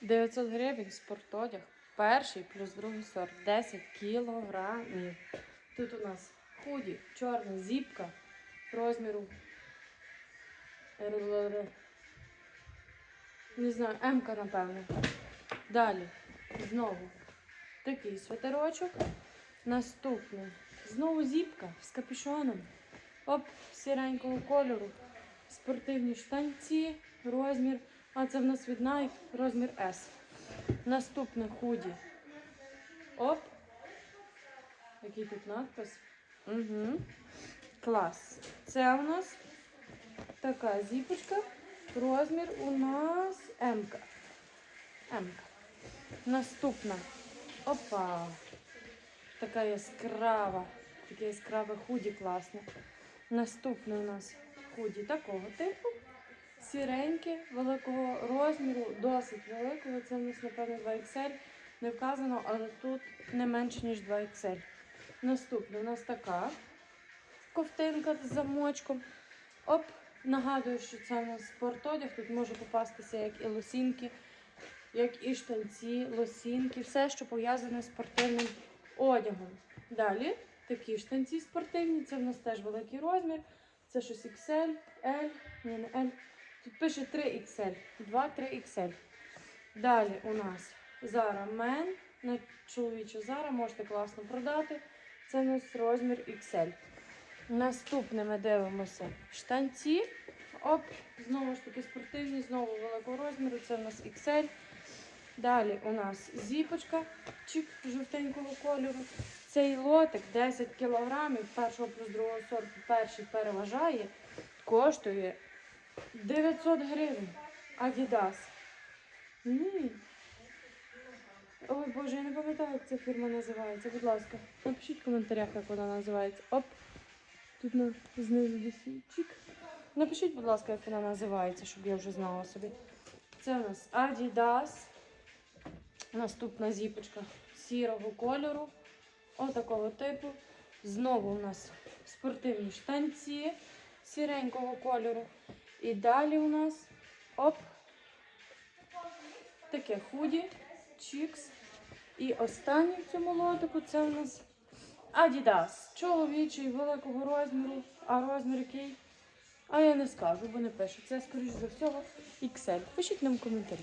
900 гривень спортодяг. Перший плюс другий сорт. 10 кілограмів. Тут у нас худі, чорна зіпка розміру. Не знаю, М-ка, напевно. Далі. Знову такий свитерочок. Наступний. Знову зіпка з капюшоном. Оп, сіренького кольору. Спортивні штанці, розмір. А це в нас від Nike, розмір S. Наступне худі. Оп. Який тут надпис? Угу. Клас. Це у нас така зіпочка. Розмір у нас М. М. Наступна. Опа. Така яскрава. Таке яскраве худі класне. Наступне у нас худі такого типу. Сіреньке, великого розміру, досить великого. Це у нас, напевно, 2XL. Не вказано, але тут не менше, ніж 2XL. Наступне у нас така ковтинка з замочком. Оп, нагадую, що це у нас спортодяг. Тут може попастися як і лосінки, як і штанці, лосінки, все, що пов'язане з спортивним одягом. Далі такі штанці спортивні, це в нас теж великий розмір. Це щось XL, L, ні, не L. Тут пише 3XL, 2-3XL. Далі у нас Zara Men, на чоловічу Zara, можете класно продати. Це у нас розмір XL. Наступне ми дивимося штанці. Оп, знову ж таки спортивні, знову великого розміру. Це у нас XL. Далі у нас зіпочка чик, жовтенького кольору. Цей лотик 10 кілограмів першого плюс другого сорту. Перший переважає, коштує 900 гривень. Ні. Ой Боже, я не пам'ятаю, як ця фірма називається. Будь ласка, напишіть в коментарях, як вона називається. Оп. Тут на знизу висить. Чик. Напишіть, будь ласка, як вона називається, щоб я вже знала собі. Це у нас Adidas. Наступна зіпочка сірого кольору. Отакого типу. Знову у нас спортивні штанці сіренького кольору. І далі у нас оп. Таке худі, чікс. І останній в цьому лотику це у нас Adidas. Чоловічий великого розміру. А розмір який? А я не скажу, бо не пишу. Це, скоріш за всього, XL. Пишіть нам в коментарі.